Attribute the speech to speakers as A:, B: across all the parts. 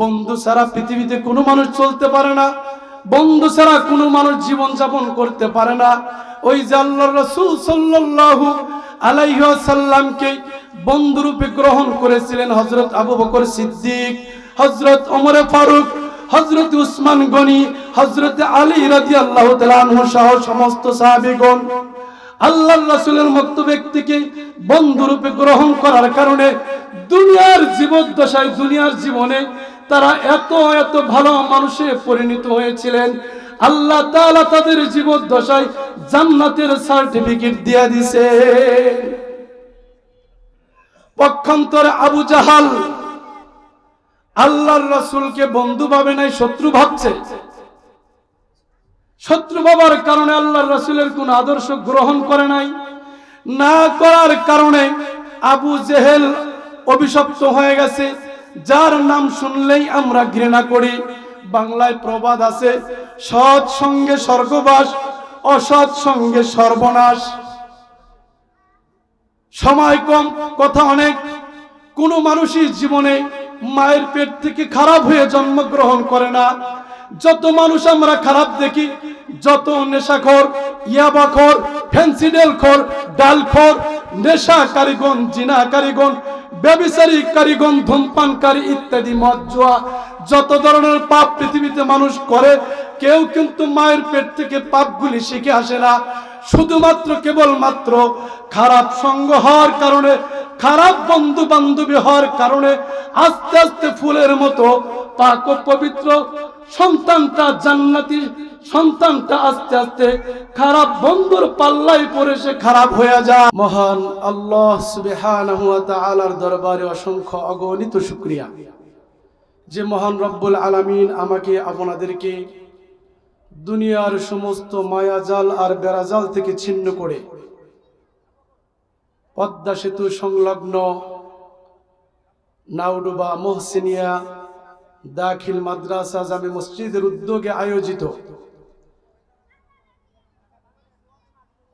A: বন্ধু ছাড়া পৃথিবীতে কোনো মানুষ চলতে পারে না। বন্ধু ছাড়া কোনো মানুষ জীবন যাপন করতে পারে না। ওই যে আল্লাহ রসুল সাল্লাল্লাহু আলাইহি সাল্লামকে বন্ধুরূপে গ্রহণ করেছিলেন হজরত আবু বকর সিদ্দিক হজরত ওমরে ফারুক হজরত উসমান গনি হজরত আলী রাজি আল্লাহ সহ সমস্ত সাহাবিগণ। আল্লাহ রাসূলের মতো ব্যক্তিকে বন্ধুরূপে গ্রহণ করার কারণে দুনিয়ার জীবদ্দশায়, দুনিয়ার জীবনে তারা এত এত ভালো মানুষে পরিণত হয়েছিলেন। আল্লাহ তাআলা তাদের জীবদ্দশায় জান্নাতের সার্টিফিকেট দিয়ে দিছে। পক্ষান্তরে আবু জাহাল আল্লাহর রাসূলকে বন্ধু ভাবে নাই, শত্রু ভাবছে। শত্রু বাবার কারণে আল্লাহর রাসূলের কোন আদর্শ গ্রহণ করে নাই। না করার কারণে আবু জেহেল অভিশপ্ত হয়ে গেছে। যার নাম শুনলেই আমরা ঘৃণা করি। বাংলায় প্রবাদ আছে, সৎ সঙ্গে স্বর্গবাস, অসৎ সঙ্গে সর্বনাশ। সময় কম, কথা অনেক। কোন মানুষই জীবনে মায়ের পেট থেকে খারাপ হয়ে জন্মগ্রহণ করে না। যত মানুষ আমরা খারাপ দেখি, যত নেশাখোর, ইয়াবাখোর ফেন্সিডেল খোর ডালখোর নেশা কারিগণ জিনা কারিগণ ব্যবিচারী কারিগণ ধূমপানকারী ইত্যাদি মজ্জুয়া যত ধরনের পাপ পৃথিবীতে মানুষ করে, কেউ কিন্তু মায়ের পেট থেকে পাপগুলি শিখে আসে না। শুধুমাত্র কেবলমাত্র খারাপ সঙ্গ হওয়ার কারণে, খারাপ বন্ধু বান্ধবী হওয়ার কারণে আস্তে আস্তে ফুলের মতো পাক পবিত্র সন্তানটা জান্নাতি সন্তানটা আস্তে আস্তে খারাপ বন্ধুর পাল্লাই পড়ে সে খারাপ হয়ে যায়। মহান আল্লাহ তাআলার দরবারে অসংখ্য অগণিত শুকরিয়া। যে মহান রব্বুল আলামিন আমাকে, আপনাদেরকে দুনিয়ার সমস্ত মায়াজাল আর বেড়াজাল থেকে ছিন্ন করে, পদ্মা সেতু সংলগ্ন নাউডুবা মোহসিনিয়া দাখিল মাদ্রাসা জামে মসজিদের উদ্যোগে আয়োজিত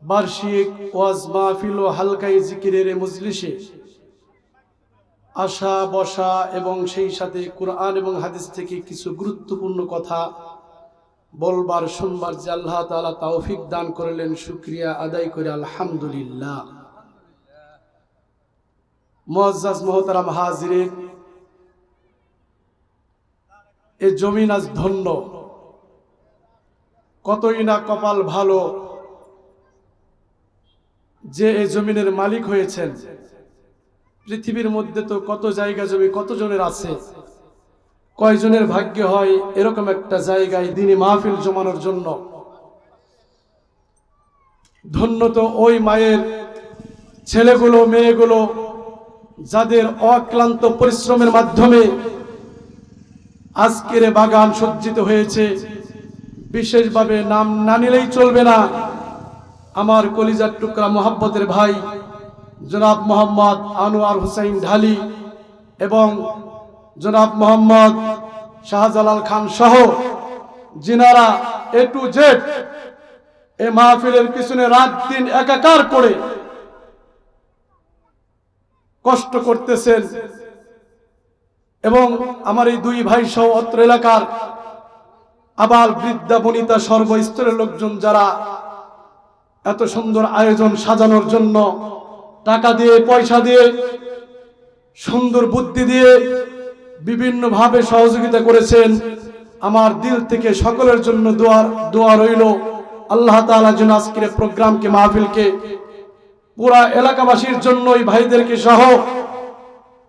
A: বার্ষিক ওয়াজ মাহফিল ও হালকাই জিকিরের মজলিসে আসা বসা এবং সেই সাথে কোরআন এবং হাদিস থেকে কিছু গুরুত্বপূর্ণ কথা বলবার, শুনবার যে আল্লাহ তাআলা তৌফিক দান করলেন, শুক্রিয়া আদায় করে আলহামদুলিল্লাহ। মুআজ্জাজ মোহতারাম হাজিরিন এ জমিন আজ ধন্য। কতই না কপাল ভালো যে এ জমিনের মালিক হয়েছেন। পৃথিবীর মধ্যে তো কত জায়গা জমি, কতজনের আছে? কয়জনের ভাগ্য হয় এরকম একটা জায়গায় দিনী মাহফিল জমানোর জন্য? ধন্য তো ওই মায়ের ছেলেগুলো, মেয়েগুলো, যাদের অক্লান্ত পরিশ্রমের মাধ্যমে আজকের বাগান সজ্জিত হয়েছে। বিশেষভাবে নাম না নিলেই চলবে না। আমার কলিজার টুকরা মোহাব্বতের ভাই, জনাব মোহাম্মদ আনোয়ার হুসাইন ঢালি এবং জনাব মোহাম্মদ শাহজালাল খান সহ যিনারা এ টু জেড এ মাহফিলের পিছনে রাত দিন একাকার করে কষ্ট করতেছেন এবং আমার এই দুই ভাই সহ অত্র এলাকার আবার বৃদ্ধা, বনিতা, সর্বস্তরের লোকজন যারা এত সুন্দর আয়োজন সাজানোর জন্য টাকা দিয়ে, পয়সা দিয়ে, সুন্দর বুদ্ধি দিয়ে বিভিন্ন ভাবে সহযোগিতা করেছেন। আমার দিল থেকে সকলের জন্য দোয়ার দোয়া রইল। আল্লাহ তাআলা যেন আজকের প্রোগ্রামকে, মাহফিলকে পুরা এলাকাবাসীর জন্য এই ভাইদেরকে সহ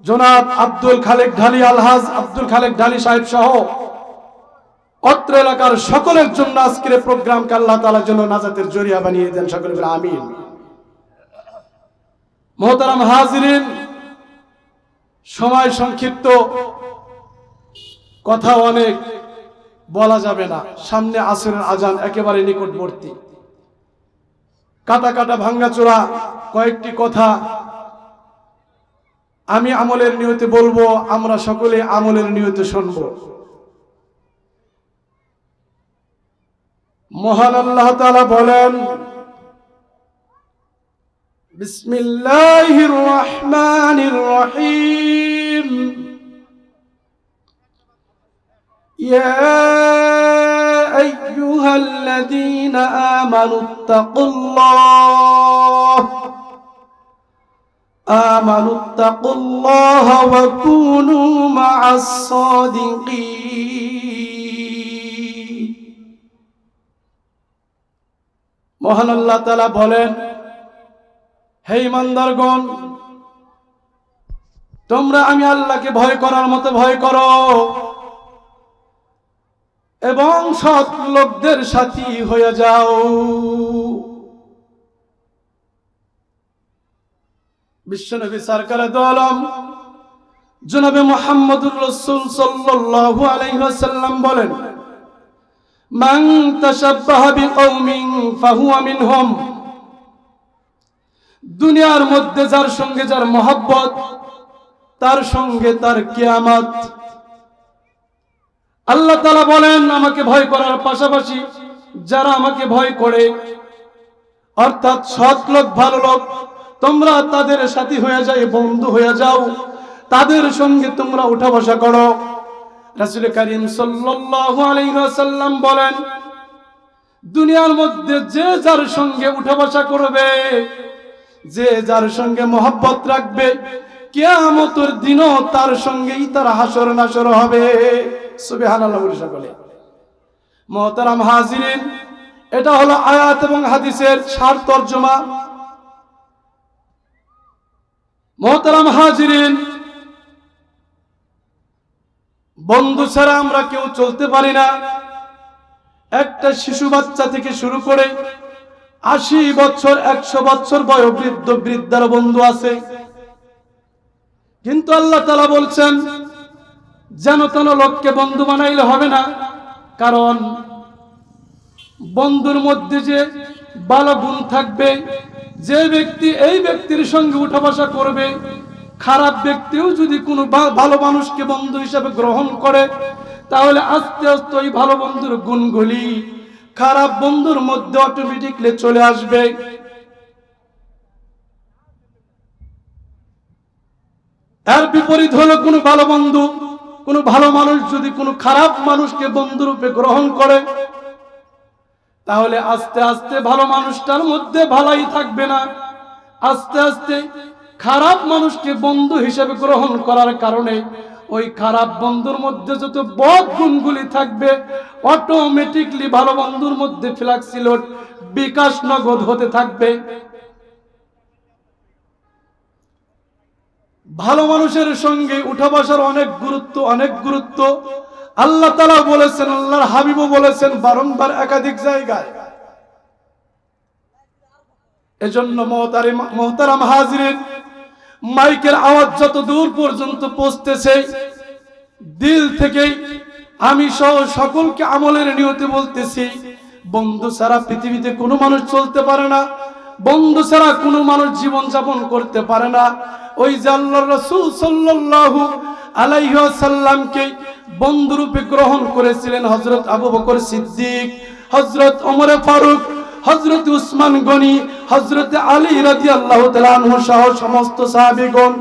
A: জনাব আব্দুল খালেক ঢালি আলহাজ, আব্দুল খালেক ঢালি সাহেব সহ অত্র এলাকার সকলের জন্য আজকের প্রোগ্রামকে আল্লাহ তাআলার জন্য নাজাতের জরিয়া বানিয়ে দেন সকলে বলে আমিন। মোহতারাম হাজিরিন, সময় সংক্ষিপ্ত কথা অনেক, বলা যাবে না। সামনে আসরের আজান একেবারে নিকটবর্তী। কাটা কাটা ভাঙ্গাচোরা কয়েকটি কথা আমি আমলের নিয়তে বলব, আমরা সকলে আমলের নিয়তে শুনব। মহান আল্লাহ তাআলা বলেন বিসমিল্লাহির রহমানির রহিম يا أيها الذين آمنوا اتقوا الله آمنوا اتقوا الله وكونوا مع الصادقين মহান আল্লাহ তালা বলেন, হে ইমানদারগণ, তোমরা আমি আল্লাহকে ভয় করার মতো ভয় করো। এবং সৎ লোকদের সাথী হয়ে যাও। বিশ্বনবী সরকার দলম জনাবে মোহাম্মদুর রসুল সাল্লাল্লাহু আলাইহি বলেন মান তাশাব্বাহা বিকওমিন ফাহুয়া মিনহুম। দুনিয়ার মধ্যে যার সঙ্গে যার মহব্বত, তার সঙ্গে তার কিয়ামত। আল্লাহ তালা বলেন, আমাকে ভয় করার পাশাপাশি যারা আমাকে ভয় করে, অর্থাৎ সৎ লোক, ভালো লোক, তোমরা তাদের সাথী হয়ে যায় বন্ধু হয়ে যাও। তাদের সঙ্গে তোমরা উঠা বসা করো। রাসুল করিম ওয়াসাল্লাম বলেন, দুনিয়ার মধ্যে যে যার সঙ্গে উঠা বসা করবে, যে যার সঙ্গে মহব্বত রাখবে, কেয়ামতের দিনও তার সঙ্গেই তার হাসর নাসর হবে। বলে সকলে। মহতারাম হাজিরিন, এটা হলো আয়াত এবং হাদিসের সার তর্জমা। মহতারাম হাজিরিন বন্ধু ছাড়া আমরা কেউ চলতে পারি না। একটা শিশু বাচ্চা থেকে শুরু করে আশি বছর, একশো বছর বয় বৃদ্ধ বৃদ্ধার বন্ধু আছে। কিন্তু আল্লাহ তালা বলছেন, যেন তেন লোককে বন্ধু বানাইলে হবে না। কারণ বন্ধুর মধ্যে যে ভালো গুণ থাকবে, যে ব্যক্তি এই ব্যক্তির সঙ্গে উঠা বসা করবে খারাপ ব্যক্তিও যদি কোনো ভালো মানুষকে বন্ধু হিসাবে গ্রহণ করে, তাহলে আস্তে আস্তে ওই ভালো বন্ধুর গুণগুলি খারাপ বন্ধুর মধ্যে অটোমেটিকলি চলে আসবে। এর বিপরীত হলো কোনো ভালো বন্ধু, কোনো ভালো মানুষ যদি কোনো খারাপ মানুষকে বন্ধু রূপে গ্রহণ করে, তাহলে আস্তে আস্তে ভালো মানুষটার মধ্যে ভালাই থাকবে না। আস্তে আস্তে খারাপ মানুষকে বন্ধু হিসেবে গ্রহণ করার কারণে ওই খারাপ বন্ধুর মধ্যে যত বদ গুণগুলি থাকবে অটোমেটিকলি ভালো বন্ধুর মধ্যে ফ্লাক্সিলোড বিকাশ নগদ হতে থাকবে। ভালো মানুষের সঙ্গে উঠা বসার অনেক গুরুত্ব অনেক গুরুত্ব। আল্লাহ তালা বলেছেন, আল্লাহর হাবিবও বলেছেন, বারংবার একাধিক জায়গায়। এজন্য মহতারি মহতারাম হাজিরের মাইকের আওয়াজ যত দূর পর্যন্ত পৌঁছতেছে, দিল থেকেই আমি সহ সকলকে আমলের নিয়তে বলতেছি, বন্ধু ছাড়া পৃথিবীতে কোনো মানুষ চলতে পারে না, বন্ধু ছাড়া কোনো মানুষ জীবন যাপন করতে পারে না। ওই যে রসুল সাল্লাল্লাহু আলাইহি সাল্লামকে বন্ধুরূপে গ্রহণ করেছিলেন হজরত আবু বকর সিদ্দিক হজরত ওমরে ফারুক হজরত উসমান গনি হজরত আলী রাজি আল্লাহ সহ সমস্ত সাহাবিগণ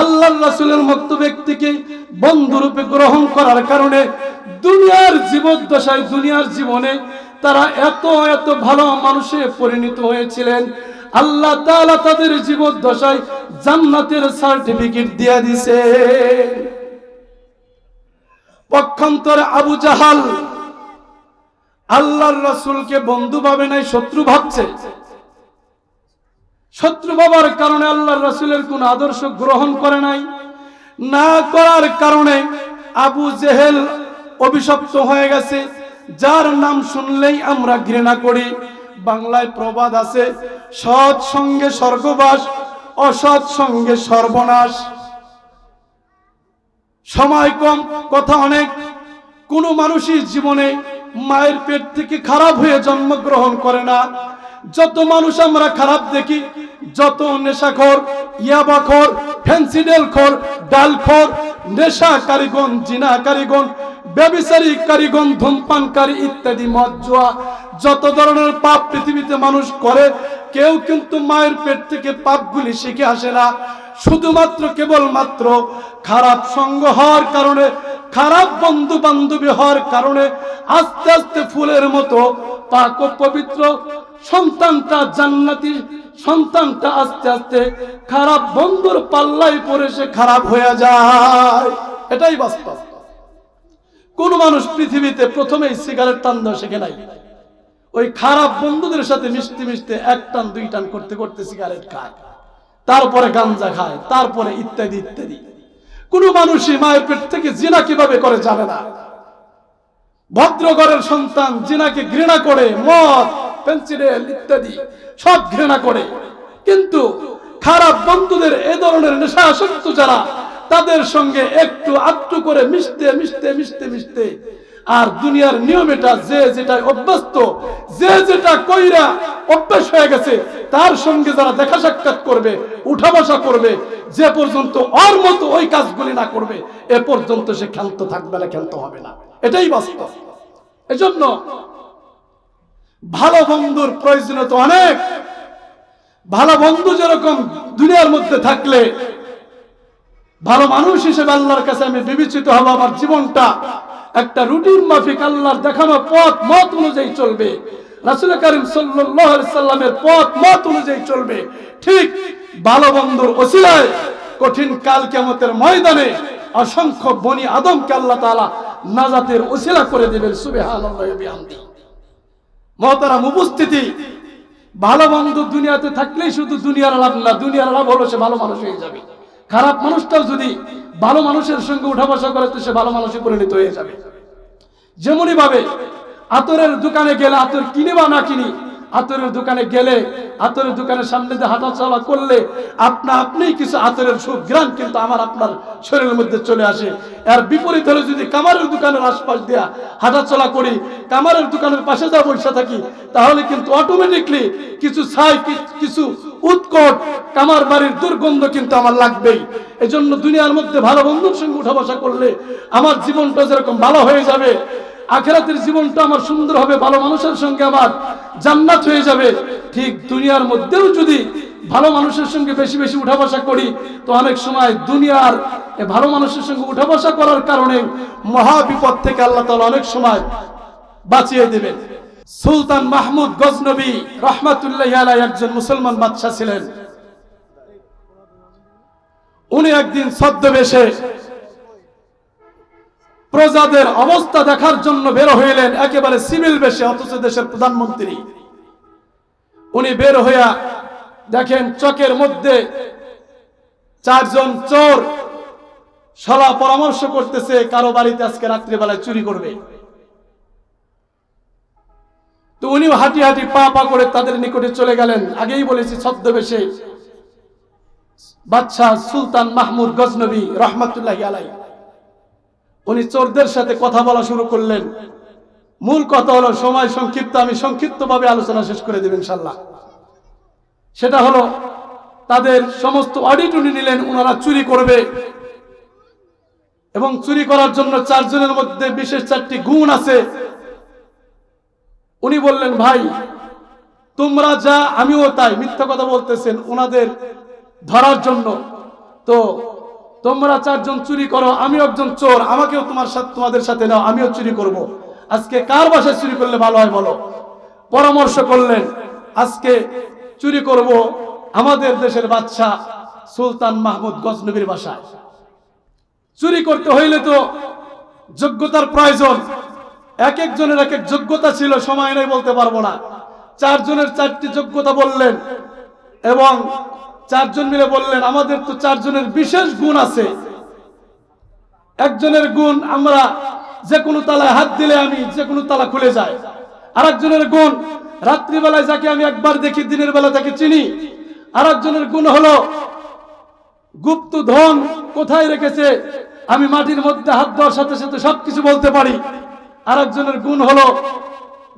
A: আল্লাহ রাসুলের মতো ব্যক্তিকে বন্ধুরূপে গ্রহণ করার কারণে দুনিয়ার জীবদ্দশায়, দুনিয়ার জীবনে তারা এত এত ভালো মানুষে পরিণত হয়েছিলেন। আল্লাহ তাআলা তাদের জীবদ্দশায় জান্নাতের সার্টিফিকেট দিয়ে দিছে। পক্ষান্তরে আবু জাহাল আল্লাহর রাসূলকে বন্ধু ভাবে নাই, শত্রু ভাবছে। শত্রু বাবার কারণে আল্লাহর রাসূলের কোন আদর্শ গ্রহণ করে নাই। না করার কারণে আবু জেহেল অভিশপ্ত হয়ে গেছে। যার নাম শুনলেই আমরা ঘৃণা করি। বাংলায় প্রবাদ আছে, সৎ সঙ্গে স্বর্গবাস, অসৎ সঙ্গে সর্বনাশ। সময় কম, কথা অনেক। কোনো মানুষই জীবনে মায়ের পেট থেকে খারাপ হয়ে জন্মগ্রহণ করে না। যত মানুষ আমরা খারাপ দেখি, যত নেশাখোর, ইয়াবাখোর ফেন্সিডেল খোর ডালখোর নেশা কারিগণ জিনা কারিগণ ব্যবিচারী কারিগণ ধূমপানকারী ইত্যাদি মদ জুয়া, যত ধরনের পাপ পৃথিবীতে মানুষ করে, কেউ কিন্তু মায়ের পেট থেকে পাপগুলি শিখে আসে না। শুধুমাত্র কেবলমাত্র খারাপ সঙ্গ হওয়ার কারণে খারাপ বন্ধু বান্ধবী হওয়ার কারণে আস্তে আস্তে ফুলের মতো পাক পবিত্র, সন্তানটা জান্নাতি, সন্তানটা আস্তে আস্তে খারাপ বন্ধুর পাল্লাই পড়ে সে খারাপ হয়ে যায়। এটাই বাস্তব। কোন মানুষ পৃথিবীতে প্রথমেই সিগারেট টান দেওয়া শেখে নাই। ওই খারাপ বন্ধুদের সাথে মিশতে মিশতে এক টান, দুই টান করতে করতে সিগারেট খায়। তারপরে গাঞ্জা খায়, তারপরে ইত্যাদি ইত্যাদি। কোন মানুষই মায়ের পেট থেকে জিনা কীভাবে করে জানে না। ভদ্রগড়ের সন্তান জিনাকে ঘৃণা করে, মদ পেন্সিলেল ইত্যাদি সব ঘৃণা করে। কিন্তু খারাপ বন্ধুদের এ ধরনের নেশা আসক্ত যারা, তাদের সঙ্গে একটু আটটু করে মিশতে মিশতে মিশতে মিশতে আর দুনিয়ার নিয়ম এটা যে যেটা অভ্যস্ত, যে যেটা কইরা অভ্যাস হয়ে গেছে, তার সঙ্গে যারা দেখা সাক্ষাৎ করবে, উঠা বসা করবে, যে পর্যন্ত ওর মতো ওই কাজগুলি না করবে, এ পর্যন্ত সে ক্ষান্ত থাকবে না, ক্ষান্ত হবে না। এটাই বাস্তব। এজন্য ভালো বন্ধুর প্রয়োজনীয়তা অনেক। ভালো বন্ধু যেরকম দুনিয়ার মধ্যে থাকলে ভালো মানুষ হিসেবে আল্লাহর কাছে আমি বিবেচিত হব আমার জীবনটা। একটা রুটিন মাফিক আল্লাহর দেখানো পথ, মত অনুযায়ী চলবে। রাসুল করিম সাল্লামের পথ, মত অনুযায়ী চলবে। ঠিক ভালো বন্ধুর ওসিলায় কঠিন কাল কেমতের ময়দানে অসংখ্য বনি আদমকে আল্লাহ তালা নাজাতের ওসিলা করে দেবেন বিহামদি। মহতারাম উপস্থিতি, ভালো বন্ধু দুনিয়াতে থাকলেই শুধু দুনিয়ার লাভ না, দুনিয়ার লাভ হলো সে ভালো মানুষ হয়ে যাবে। খারাপ মানুষটাও যদি ভালো মানুষের সঙ্গে উঠা বসা করে, তো সে ভালো মানুষে পরিণত হয়ে যাবে। যেমনই ভাবে আতরের দোকানে গেলে আতর কিনে বা না কিনি আতরের দোকানে গেলে, আতরের দোকানের সামনে দিয়ে হাঁটা চলা করলে আপনা আপনি কিছু আতরের সুগ্রাণ কিন্তু আমার আপনার শরীরের মধ্যে চলে আসে। আর বিপরীত হলে যদি কামারের দোকানের আশপাশ দিয়া হাঁটা চলা করি, কামারের দোকানের পাশে যা বসে থাকি, তাহলে কিন্তু অটোমেটিকলি কিছু ছাই, কিছু উৎকট কামার বাড়ির দুর্গন্ধ কিন্তু আমার লাগবেই। এজন্য দুনিয়ার মধ্যে ভালো বন্ধুর সঙ্গে উঠা বসা করলে আমার জীবনটা যেরকম ভালো হয়ে যাবে আখেরাতের জীবনটা আমার সুন্দর হবে, ভালো মানুষের সঙ্গে আমার জান্নাত হয়ে যাবে। ঠিক দুনিয়ার মধ্যেও যদি ভালো মানুষের সঙ্গে বেশি বেশি উঠা বসা করি, তো অনেক সময় দুনিয়ার ভালো মানুষের সঙ্গে উঠা বসা করার কারণে মহা বিপদ থেকে আল্লাহ তাআলা অনেক সময় বাঁচিয়ে দেবেন। সুলতান মাহমুদ গজনবী রহমাতুল্লাহ আলাই একজন মুসলমান বাদশাহ ছিলেন। উনি একদিন ছদ্মবেশে প্রজাদের অবস্থা দেখার জন্য বের হইলেন একেবারে সিভিল বেশে, অথচ দেশের প্রধানমন্ত্রী। উনি বের হইয়া দেখেন চকের মধ্যে চারজন চোর সলা পরামর্শ করতেছে, কারও বাড়িতে আজকে রাত্রিবেলায় চুরি করবে। তো উনিও হাঁটি হাঁটি পা পা করে তাদের নিকটে চলে গেলেন। আগেই বলেছি, ছদ্মবেশে বাদশাহ সুলতান মাহমুদ গজনবী রহমতুল্লাহ আলাই উনি চোরদের সাথে কথা বলা শুরু করলেন। মূল কথা হলো, সময় সংক্ষিপ্ত, আমি সংক্ষিপ্তভাবে আলোচনা শেষ করে দেবেন ইনশাল্লাহ সেটা হলো, তাদের সমস্ত অডিট উনি নিলেন ওনারা চুরি করবে। এবং চুরি করার জন্য চারজনের মধ্যে বিশেষ চারটি গুণ আছে। উনি বললেন, ভাই, তোমরা যা, আমিও তাই। মিথ্যা কথা বলতেছেন ওনাদের ধরার জন্য। তো তোমরা চারজন চুরি করো আমি একজন চোর, আমাকেও তোমার সাথে, তোমাদের সাথে নাও, আমিও চুরি করব। আজকে কার বাসায় চুরি করলে ভালো হয় বলো? পরামর্শ করলেন, আজকে চুরি করব আমাদের দেশের বাদশা সুলতান মাহমুদ গজনবীর বাসায়। চুরি করতে হইলে তো যোগ্যতার প্রয়োজন। এক একজনের এক এক যোগ্যতা ছিল, সময় নেই বলতে পারব না। চারজনের চারটি যোগ্যতা বললেন এবং চারজন মিলে বললেন, আমাদের তো চারজনের বিশেষ গুণ আছে। একজনের গুণ আমরা যে কোনো তালায় হাত দিলে আমি যে কোনো তালা খুলে যায়। আর একজনের গুণ রাত্রিবেলায় যাকে আমি একবার দেখি, দিনের বেলা তাকে চিনি। আর একজনের গুণ হলো, গুপ্ত ধন কোথায় রেখেছে? আমি মাটির মধ্যে হাত দেওয়ার সাথে সাথে সবকিছু বলতে পারি। আর একজনের গুণ হলো,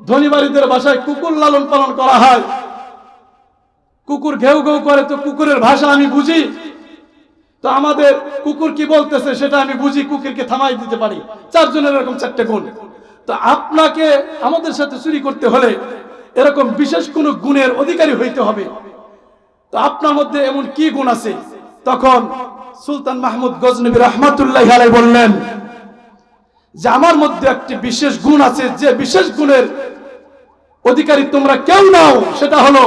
A: ধনী বাড়িদের বাসায় কুকুর লালন পালন করা হয়। কুকুর ঘেউ ঘেউ করে তো কুকুরের ভাষা আমি বুঝি। তো আমাদের কুকুর কি বলতেছে সেটা আমি বুঝি, কুকুরকে থামাই দিতে পারি। চারজনের এরকম চারটে গুণ। তো আপনাকে আমাদের সাথে চুরি করতে হলে এরকম বিশেষ কোন গুণের অধিকারী হইতে হবে। তো আপনার মধ্যে এমন কি গুণ আছে? তখন সুলতান মাহমুদ গজনবী রহমাতুল্লাহ আলাই বললেন, যে আমার মধ্যে একটি বিশেষ গুণ আছে, যে বিশেষ গুণের অধিকারী তোমরা কেউ নাও, সেটা হলো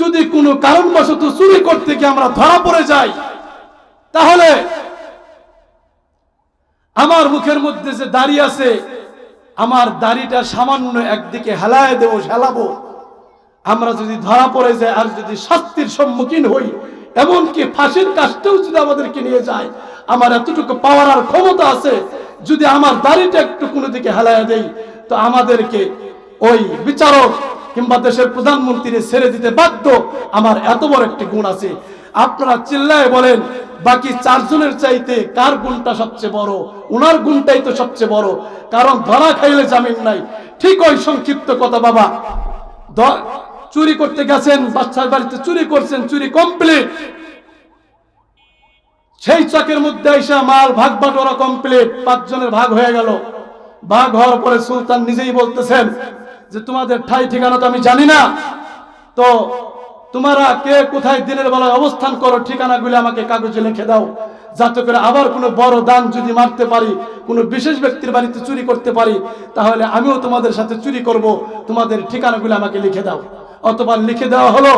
A: যদি কোনো কারণবশত চুরি করতে গিয়ে আমরা ধরা পড়ে যাই, তাহলে আমার মুখের মধ্যে যে দাড়ি আছে, আমার দাড়িটা সামান্য একদিকে হেলায় দেবো, হেলাবো। আমরা যদি ধরা পড়ে যাই আর যদি শাস্তির সম্মুখীন হই, এমনকি ফাঁসির কাজটাও যদি আমাদেরকে নিয়ে যায়, আমার এতটুকু পাওয়ার আর ক্ষমতা আছে, যদি আমার দাড়িটা একটু কোনো দিকে হেলায় দেই, তো আমাদেরকে ওই বিচারক কিংবা দেশের প্রধানমন্ত্রী ছেড়ে দিতে বাধ্য, আমার এত বড় একটি গুণ আছে। আপনারা চিল্লায় বলেন, বাকি চারজনের চাইতে কার গুণটা সবচেয়ে বড়? উনার গুণটাই তো সবচেয়ে বড়। কারণ ধরা খাইলে জামিন নাই। ঠিক ওই সংক্ষিপ্ত কথা, বাবা। চুরি করতে গেছেন, বাচ্চার বাড়িতে চুরি করছেন, চুরি কমপ্লিট সেই চাকের মধ্যে এসে মাল ভাগ বাটোয়ারা কমপ্লিট পাঁচজনের ভাগ হয়ে গেল। ভাগ হওয়ার পরে সুলতান নিজেই বলতেছেন যে তোমাদের ঠাই ঠিকানা তো আমি জানি না। তো তোমরা কে কোথায় দিনের বেলায় অবস্থান করো ঠিকানাগুলি আমাকে কাগজে লিখে দাও। যাতে করে আবার কোনো বড় দান যদি মারতে পারি, কোনো বিশেষ ব্যক্তির বাড়িতে চুরি করতে পারি, তাহলে আমিও তোমাদের সাথে চুরি করব। তোমাদের ঠিকানাগুলি আমাকে লিখে দাও। অতবার লিখে দেওয়া হলো,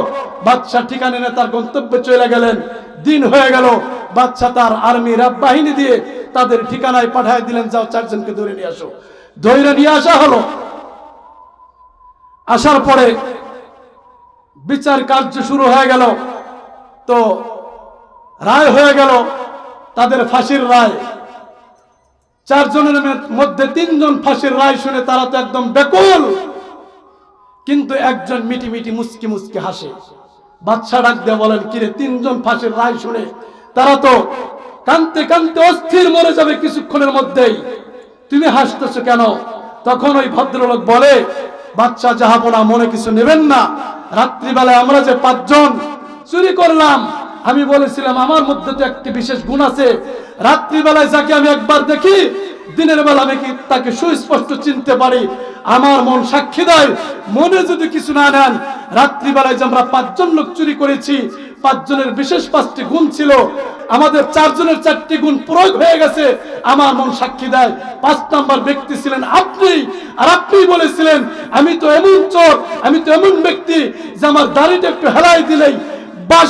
A: বাদশাহ ঠিকানা নিয়ে তার গন্তব্যে চলে গেলেন। দিন হয়ে গেল, বাদশাহ তার আর্মি রাব বাহিনী দিয়ে তাদের ঠিকানায় পাঠায় দিলেন। যাও চারজনকে ধরে নিয়ে আসো। ধরে নিয়ে আসা হলো। আসার পরে বিচার কার্য শুরু হয়ে গেল। তো রায় হয়ে গেল তাদের ফাঁসির রায়। চারজনের মধ্যে তিনজন ফাঁসির রায় শুনে তারা তো একদম বেকুল কিন্তু একজন মিটি মিটি মুসকি মুসকি হাসে। বাদশা ডাক দিয়ে বলেন, কিরে, তিনজন ফাঁসির রায় শুনে তারা তো কানতে কানতে অস্থির মরে যাবে কিছুক্ষণের মধ্যেই। তুমি হাসতেছো কেন? তখন ওই ভদ্রলোক বলে বাচ্চা জাহাপনা মনে কিছু নেবেন না। রাত্রিবেলায় আমরা যে পাঁচজন চুরি করলাম, আমি বলেছিলাম, আমার মধ্যে তো একটি বিশেষ গুণ আছে। রাত্রিবেলায় যাকে আমি একবার দেখি, দিনের বেলা আমি কি তাকে সুস্পষ্ট চিনতে পারি? আমার মন সাক্ষী দেয়, মনে যদি কিছু না নেন, রাত্রিবেলায় যে আমরা পাঁচজন লোক চুরি করেছি, পাঁচজনের বিশেষ পাঁচটি গুণ ছিল। আমাদের চারজনের চারটি গুণ প্রয়োগ হয়ে গেছে। আমার মন সাক্ষী দেয়, পাঁচ নাম্বার ব্যক্তি ছিলেন আপনি, আর আপনি বলেছিলেন আমি তো এমন চোর, আমি তো এমন ব্যক্তি যে আমার দাড়িটা একটু হেলাই দিলেই বাস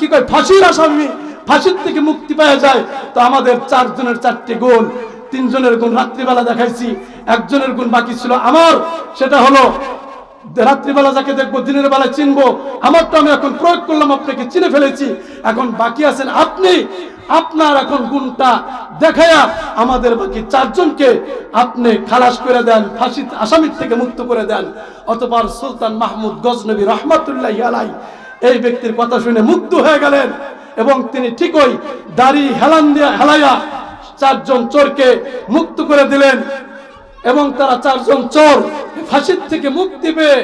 A: কি কয়, ফাঁসির আসামি, ফাঁসির থেকে মুক্তি পাওয়া যায়। তো আমাদের চারজনের চারটি গুণ তিনজনের গুণ রাত্রিবেলা দেখাইছি, একজনের গুণ বাকি ছিল আমার, সেটা হলো রাত্রিবেলা যাকে দেখব, দিনের বেলা চিনবো আমার তো আমি এখন প্রয়োগ করলাম, আপনাকে চিনে ফেলেছি। এখন বাকি আছেন আপনি আপনার এখন গুণটা দেখায়া আমাদের বাকি চারজনকে আপনি খালাস করে দেন, ফাঁসি, আসামির থেকে মুক্ত করে দেন। অতপর সুলতান মাহমুদ গজনবী রহমাতুল্লাহ আলাই এই ব্যক্তির কথা শুনে মুগ্ধ হয়ে গেলেন এবং তিনি ঠিকই দাড়ি হেলান দিয়া হেলাইয়া চারজন চোরকে মুক্ত করে দিলেন এবং তারা চারজন চোর ফাঁসির থেকে মুক্তি পেয়ে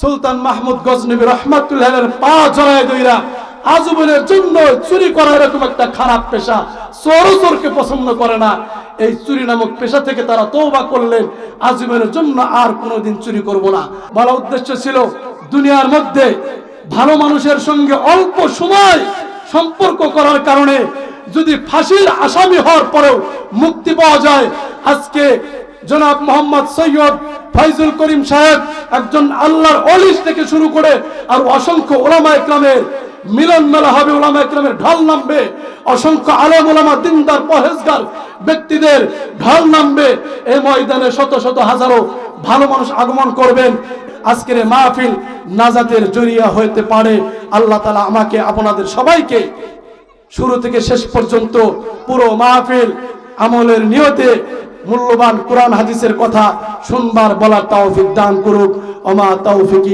A: সুলতান মাহমুদ গজনবী রহমাতুল্লাহের পা জড়ায় দইরা আজীবনের জন্য চুরি করা এরকম একটা খারাপ পেশা। চোরও চোরকে পছন্দ করে না। এই চুরি নামক পেশা থেকে তারা তৌবা করলেন। আজীবনের জন্য আর কোনোদিন চুরি করব না। বলা উদ্দেশ্য ছিল, দুনিয়ার মধ্যে ভালো মানুষের সঙ্গে অল্প সময় সম্পর্ক করার কারণে যদি ফাঁসির আসামি হওয়ার পরেও মুক্তি পাওয়া যায়, আজকে জনাব মোহাম্মদ সৈয়দ ফাইজুল করিম সাহেব একজন আল্লাহর অলিশ থেকে শুরু করে আর অসংখ্য ওলামা ইকরামের মিলন মেলা হবে ওলামা ইকরামের ঢল নামবে। অসংখ্য আলেম ওলামা, দিনদার পহেজগার ব্যক্তিদের ঢল নামবে। এই ময়দানে শত শত হাজারো ভালো মানুষ আগমন করবেন। আজকের মাহফিল নাজাতের জরিয়া হইতে পারে। আল্লাহ তালা আমাকে, আপনাদের সবাইকে শুরু থেকে শেষ পর্যন্ত পুরো মাহফিল আমলের নিয়তে মূল্যবান কোরআন হাদিসের কথা শুনবার, বলার তৌফিক দান করুক। অমা তৌফিকি